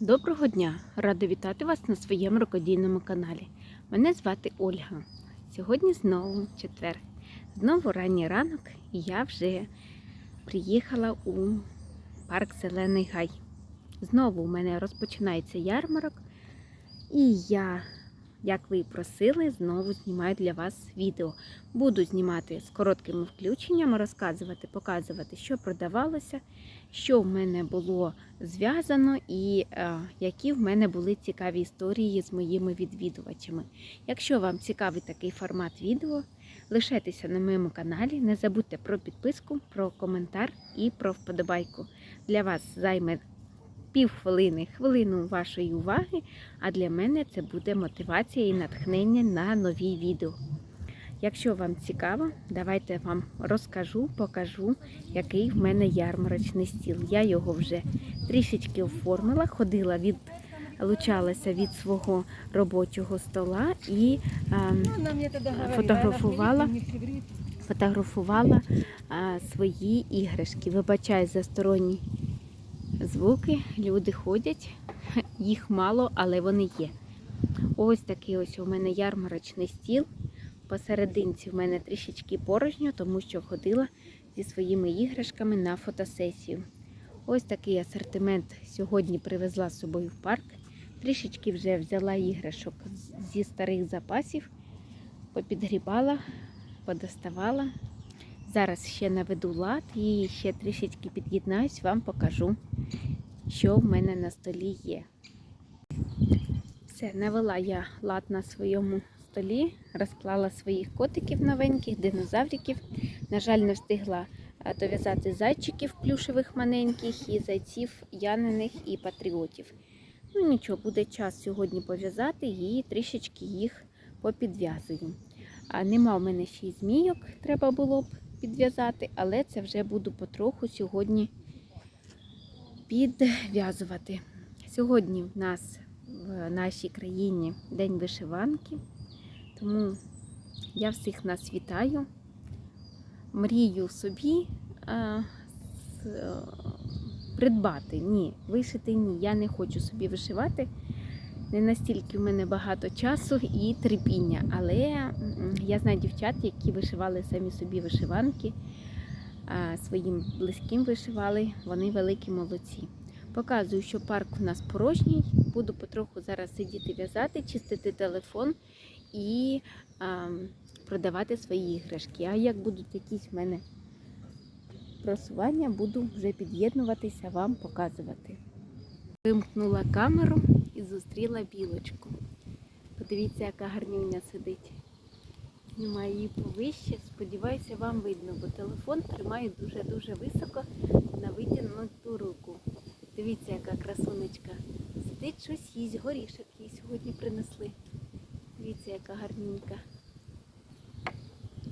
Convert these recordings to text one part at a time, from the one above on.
Доброго дня! Рада вітати вас на своєму рукодійному каналі. Мене звати Ольга. Сьогодні знову четвер. Знову ранній ранок, і я вже приїхала у парк Зелений Гай. Знову у мене розпочинається ярмарок, і я, як ви і просили, знову знімаю для вас відео. Буду знімати з короткими включеннями, розказувати, показувати, що продавалося, що в мене було зв'язано і е, які в мене були цікаві історії з моїми відвідувачами. Якщо вам цікавий такий формат відео, лишайтеся на моєму каналі, не забудьте про підписку, про коментар і про вподобайку. Для вас займе півхвилини, хвилину вашої уваги, а для мене це буде мотивація і натхнення на нові відео. Якщо вам цікаво, давайте вам розкажу, покажу, який в мене ярмарочний стіл. Я його вже трішечки оформила, ходила від. Лучалася від свого робочого стола і ем, фотографувала. фотографувала а, свої іграшки. Вибачаю за сторонні звуки. Люди ходять, їх мало, але вони є. Ось такий ось у мене ярмарочний стіл. Посерединці в мене трішечки порожньо, тому що ходила зі своїми іграшками на фотосесію. Ось такий асортимент сьогодні привезла з собою в парк. Трішечки вже взяла іграшок зі старих запасів, попідгрібала, подоставала. Зараз ще наведу лад і ще трішечки під'єднаюсь, вам покажу, що в мене на столі є. Все, навела я лад на своєму столі, розклала своїх котиків новеньких, динозавриків. На жаль, не встигла е, дов'язати зайчиків плюшевих маленьких і зайців яниних і патріотів. Ну нічого, буде час сьогодні пов'язати і трішечки їх попідв'язую. А нема в мене ще й змійок, треба було б підв'язати, але це вже буду потроху сьогодні підв'язувати. Сьогодні в нас в нашій країні День вишиванки, тому я всіх нас вітаю. Мрію собі а, з- е, придбати. Ні, вишити ні. Я не хочу собі вишивати. Не настільки в мене багато часу і терпіння. Але я знаю дівчат, які вишивали самі собі вишиванки, своїм близьким вишивали, вони великі молодці. Показую, що парк у нас порожній. Буду потроху зараз сидіти в'язати, чистити телефон і а, продавати свої іграшки. А як будуть якісь в мене просування, буду вже під'єднуватися, вам показувати. Вимкнула камеру і зустріла білочку. Подивіться, яка гарнюня сидить. Знімаю її повище. Сподіваюся, вам видно, бо телефон тримаю дуже-дуже високо на витягнуту руку. Дивіться, яка красунечка. Сидить щось їсть, горішок їй сьогодні принесли. Дивіться, яка гарненька.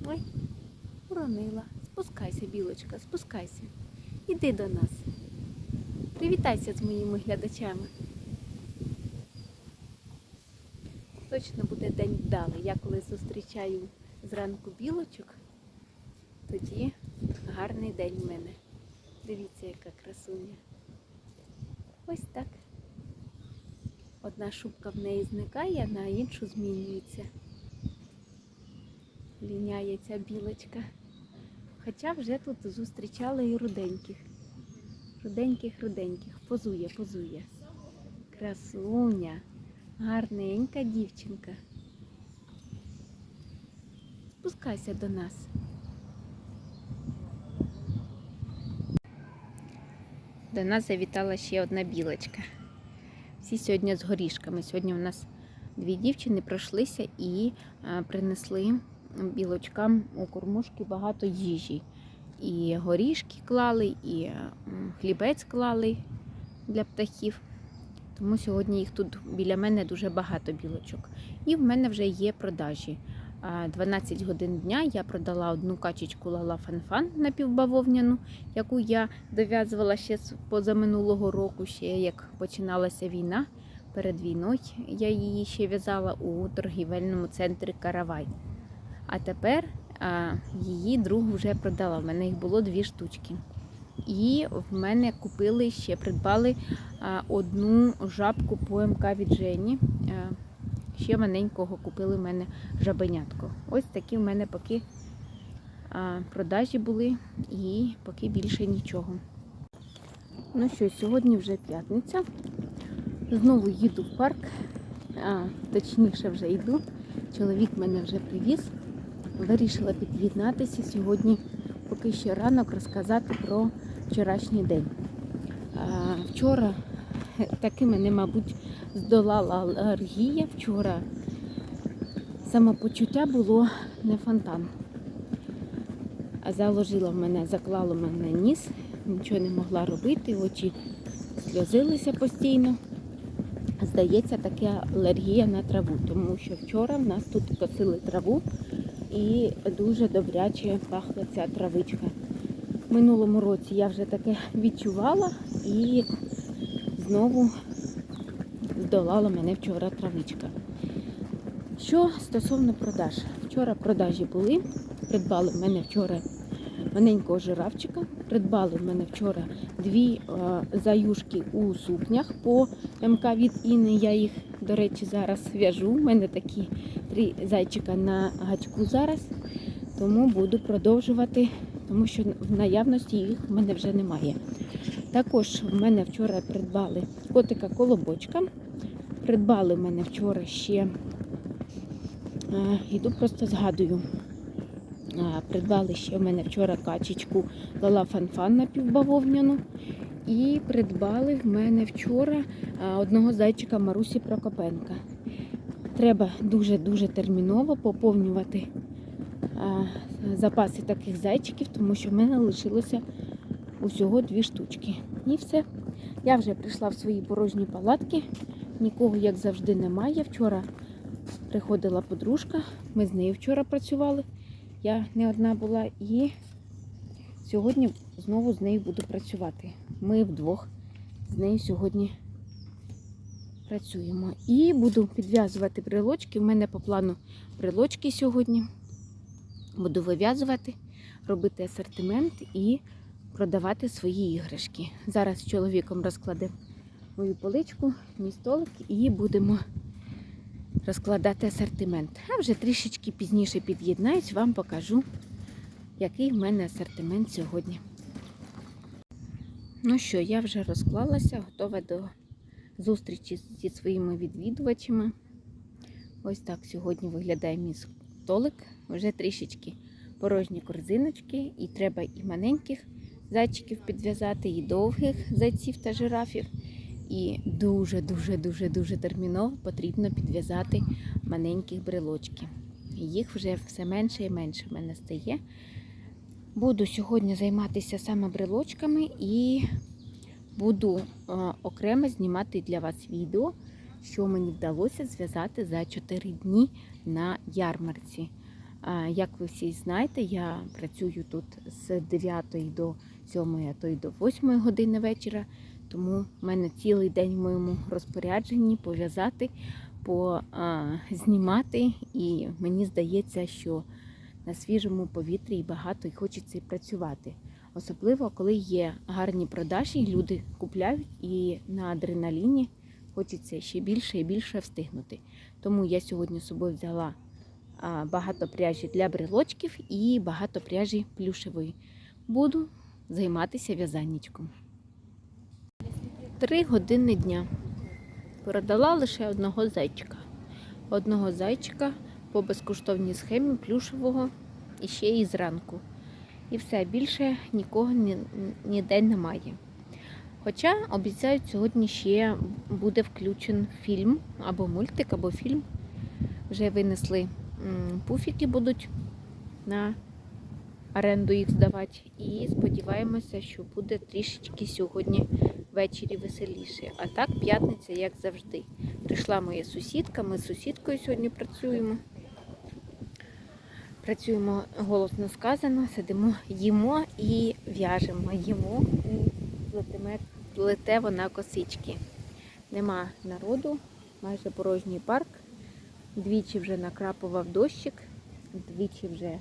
Ой, уронила. Спускайся, білочка, спускайся. Іди до нас. Привітайся з моїми глядачами. Точно буде день вдалий. Я коли зустрічаю зранку білочок, тоді гарний день в мене. Дивіться, яка красуня. Ось так. Одна шубка в неї зникає, на іншу змінюється. Ліняється білочка. Хоча вже тут зустрічала і руденьких. Руденьких, руденьких. Позує, позує. Красуня. Гарненька дівчинка. Спускайся до нас. До нас завітала ще одна білочка. Всі сьогодні з горішками. Сьогодні у нас дві дівчини пройшлися і принесли білочкам у кормушки багато їжі. І горішки клали, і хлібець клали для птахів. Тому сьогодні їх тут біля мене дуже багато білочок. І в мене вже є продажі. 12 годин дня я продала одну качечку Лала Фанфан напівбавовняну, яку я дов'язувала ще з позаминулого року, ще як починалася війна. Перед війною я її ще в'язала у торгівельному центрі Каравай. А тепер а, її другу вже продала. У мене їх було дві штучки. І в мене купили ще придбали одну жабку по МК від Жені. Ще маленького купили в мене жабенятко. Ось такі в мене поки продажі були і поки більше нічого. Ну що, сьогодні вже п'ятниця. Знову їду в парк, а, точніше вже йду. Чоловік мене вже привіз. Вирішила під'єднатися сьогодні, поки ще ранок розказати про вчорашній день. Вчора таки мене, мабуть, здолала алергія. Вчора самопочуття було не фонтан. А заложила в мене, заклала в мене ніс, нічого не могла робити, очі сльозилися постійно. Здається, така алергія на траву, тому що вчора в нас тут косили траву і дуже добряче пахла ця травичка. Минулому році я вже таке відчувала і знову здолала мене вчора травичка. Що стосовно продаж, вчора продажі були. Придбали в мене вчора маленького жирафчика. Придбали в мене вчора дві е, заюшки у сукнях по МК від Іни. Я їх, до речі, зараз в'яжу. У мене такі три зайчика на гачку зараз. Тому буду продовжувати, тому що в наявності їх в мене вже немає. Також в мене вчора придбали котика колобочка. Придбали в мене вчора ще, е, іду просто згадую. Придбали ще в мене вчора качечку Лала Фанфан напівбавовняну. І придбали в мене вчора одного зайчика Марусі Прокопенка. Треба дуже-дуже терміново поповнювати запаси таких зайчиків, тому що в мене лишилося усього дві штучки. І все. Я вже прийшла в свої порожні палатки. Нікого, як завжди, немає. Вчора приходила подружка, ми з нею вчора працювали. Я не одна була і сьогодні знову з нею буду працювати. Ми вдвох з нею сьогодні працюємо. І буду підв'язувати брелочки. У мене по плану брелочки сьогодні. Буду вив'язувати, робити асортимент і продавати свої іграшки. Зараз з чоловіком розкладемо мою поличку, мій столик і будемо розкладати асортимент. А вже трішечки пізніше під'єднаюсь, вам покажу, який в мене асортимент сьогодні. Ну що, я вже розклалася, готова до зустрічі зі своїми відвідувачами. Ось так сьогодні виглядає мій столик. Вже трішечки порожні корзиночки, і треба і маленьких зайчиків підв'язати, і довгих зайців та жирафів. І дуже-дуже-дуже-дуже терміново потрібно підв'язати маленьких брелочків. Їх вже все менше і менше в мене стає. Буду сьогодні займатися саме брелочками і буду е, окремо знімати для вас відео, що мені вдалося зв'язати за 4 дні на ярмарці. Е, як ви всі знаєте, я працюю тут з 9 до 7, а то й до 8 години вечора. Тому в мене цілий день в моєму розпорядженні пов'язати, знімати. І мені здається, що на свіжому повітрі і багато і хочеться працювати. Особливо, коли є гарні продажі, люди купляють і на адреналіні хочеться ще більше і більше встигнути. Тому я сьогодні з собою взяла багато пряжі для брелочків і багато пряжі плюшевої. Буду займатися в'язаннячком. Три години дня. Продала лише одного зайчика. Одного зайчика по безкоштовній схемі плюшевого і ще і зранку. І все, більше нікого ні, ніде немає. Хоча обіцяють, сьогодні ще буде включен фільм або мультик, або фільм. Вже винесли пуфіки будуть на оренду їх здавати. І сподіваємося, що буде трішечки сьогодні ввечері веселіше. А так, п'ятниця, як завжди. Прийшла моя сусідка, ми з сусідкою сьогодні працюємо. Працюємо голосно сказано, сидимо, їмо і в'яжемо. Їмо і плетеме, плете вона косички. Нема народу, майже порожній парк. Двічі вже накрапував дощик, двічі вже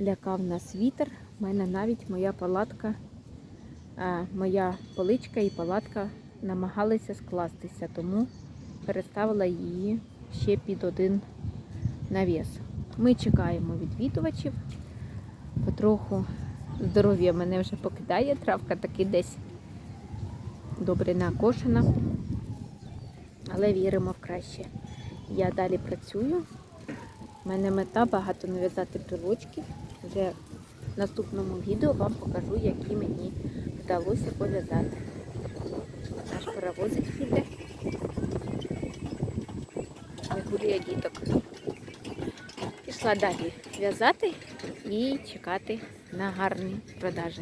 лякав нас вітер. У мене навіть моя палатка е, моя поличка і палатка намагалися скластися, тому переставила її ще під один навіс. Ми чекаємо відвідувачів. Потроху здоров'я мене вже покидає, травка таки десь добре накошена, але віримо в краще. Я далі працюю. У мене мета багато нав'язати брелочків. Вже в наступному відео вам покажу, які мені вдалося пов'язати. Наш паровозик піде. Вигулює діток. Пішла далі в'язати і чекати на гарні продажі.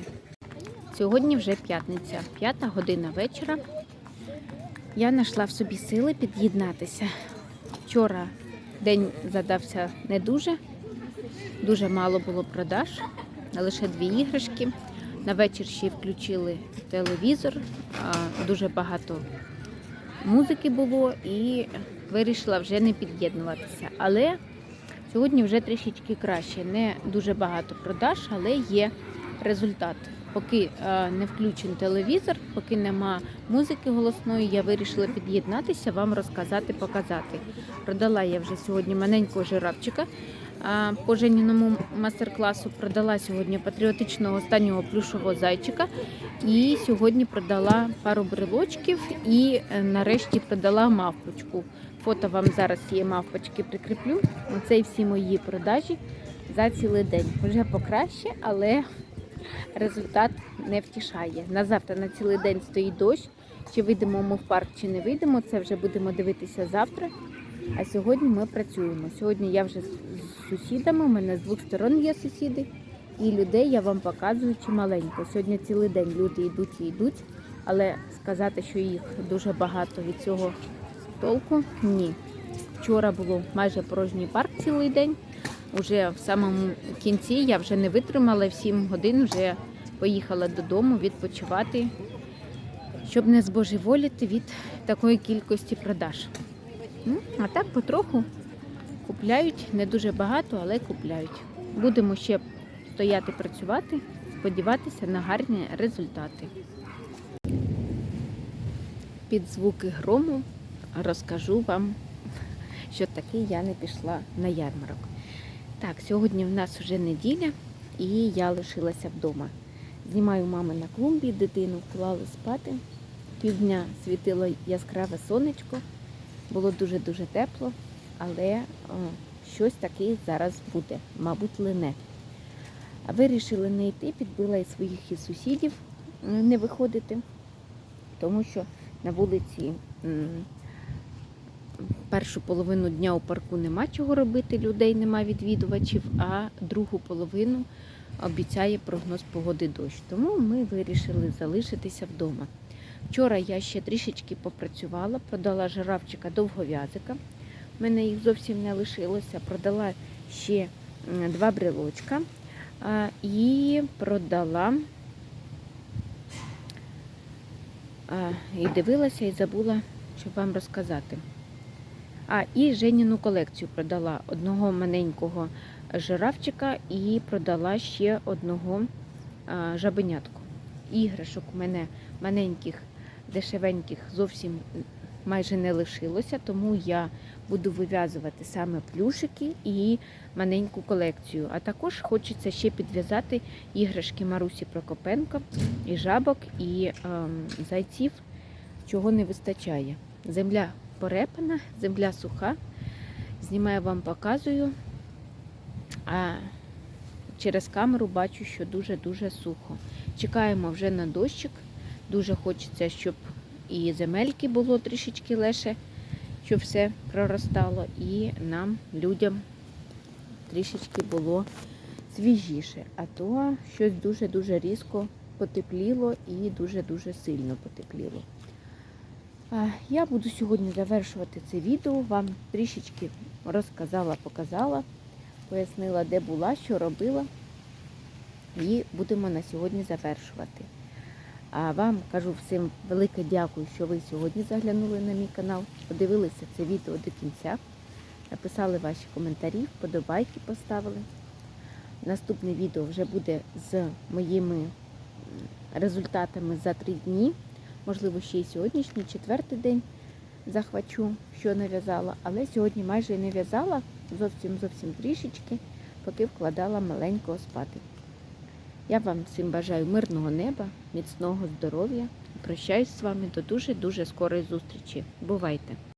Сьогодні вже п'ятниця, п'ята година вечора. Я знайшла в собі сили під'єднатися. Вчора день задався не дуже, дуже мало було продаж, лише дві іграшки. На вечір ще включили телевізор, дуже багато музики було і вирішила вже не під'єднуватися. Але сьогодні вже трішечки краще. Не дуже багато продаж, але є результат. Поки е, не включений телевізор, поки нема музики голосної, я вирішила під'єднатися, вам розказати, показати. Продала я вже сьогодні маленького жирафчика по Женіному мастер-класу. Продала сьогодні патріотичного останнього плюшового зайчика. І сьогодні продала пару брелочків і е, нарешті продала мавпочку. Фото вам зараз цієї мавпочки прикріплю. Оце і всі мої продажі за цілий день. Вже покраще, але результат не втішає. На завтра на цілий день стоїть дощ. Чи вийдемо ми в парк, чи не вийдемо, це вже будемо дивитися завтра. А сьогодні ми працюємо. Сьогодні я вже з сусідами, у мене з двох сторон є сусіди, і людей я вам показую чималенько. Сьогодні цілий день люди йдуть і йдуть, але сказати, що їх дуже багато від цього толку ні. Вчора було майже порожній парк цілий день. Уже в самому кінці я вже не витримала, в 7 годин вже поїхала додому відпочивати, щоб не збожеволіти від такої кількості продаж. А так потроху купляють, не дуже багато, але купляють. Будемо ще стояти працювати, сподіватися на гарні результати. Під звуки грому розкажу вам, що таки я не пішла на ярмарок. Так, сьогодні в нас вже неділя і я лишилася вдома. Знімаю мами на клумбі, дитину вклали спати. Півдня світило яскраве сонечко, було дуже-дуже тепло, але о, щось таке зараз буде, мабуть, лине. Вирішили не йти, підбила і своїх і сусідів не виходити, тому що на вулиці першу половину дня у парку нема чого робити, людей нема відвідувачів, а другу половину обіцяє прогноз погоди дощ. Тому ми вирішили залишитися вдома. Вчора я ще трішечки попрацювала, продала жирафчика довгов'язика. У мене їх зовсім не лишилося. Продала ще два брелочка і продала і дивилася і забула, щоб вам розказати. А, і Женіну колекцію продала одного маленького жирафчика і продала ще одного жабенятку. Іграшок у мене маленьких, дешевеньких зовсім майже не лишилося, тому я буду вив'язувати саме плюшики і маленьку колекцію. А також хочеться ще підв'язати іграшки Марусі Прокопенко, і жабок, і ем, зайців, чого не вистачає. Земля порепана, земля суха. Знімаю вам, показую. А через камеру бачу, що дуже-дуже сухо. Чекаємо вже на дощик. Дуже хочеться, щоб і земельки було трішечки легше, щоб все проростало, і нам, людям, трішечки було свіжіше. А то щось дуже-дуже різко потепліло і дуже-дуже сильно потепліло. Я буду сьогодні завершувати це відео. Вам трішечки розказала, показала, пояснила, де була, що робила. І будемо на сьогодні завершувати. А вам кажу всім велике дякую, що ви сьогодні заглянули на мій канал, подивилися це відео до кінця, написали ваші коментарі, вподобайки поставили. Наступне відео вже буде з моїми результатами за три дні. Можливо, ще й сьогоднішній, четвертий день захвачу, що нав'язала. Але сьогодні майже не в'язала, зовсім зовсім трішечки, поки вкладала маленького спати. Я вам всім бажаю мирного неба, міцного здоров'я. Прощаюсь з вами до дуже-дуже скорої зустрічі. Бувайте!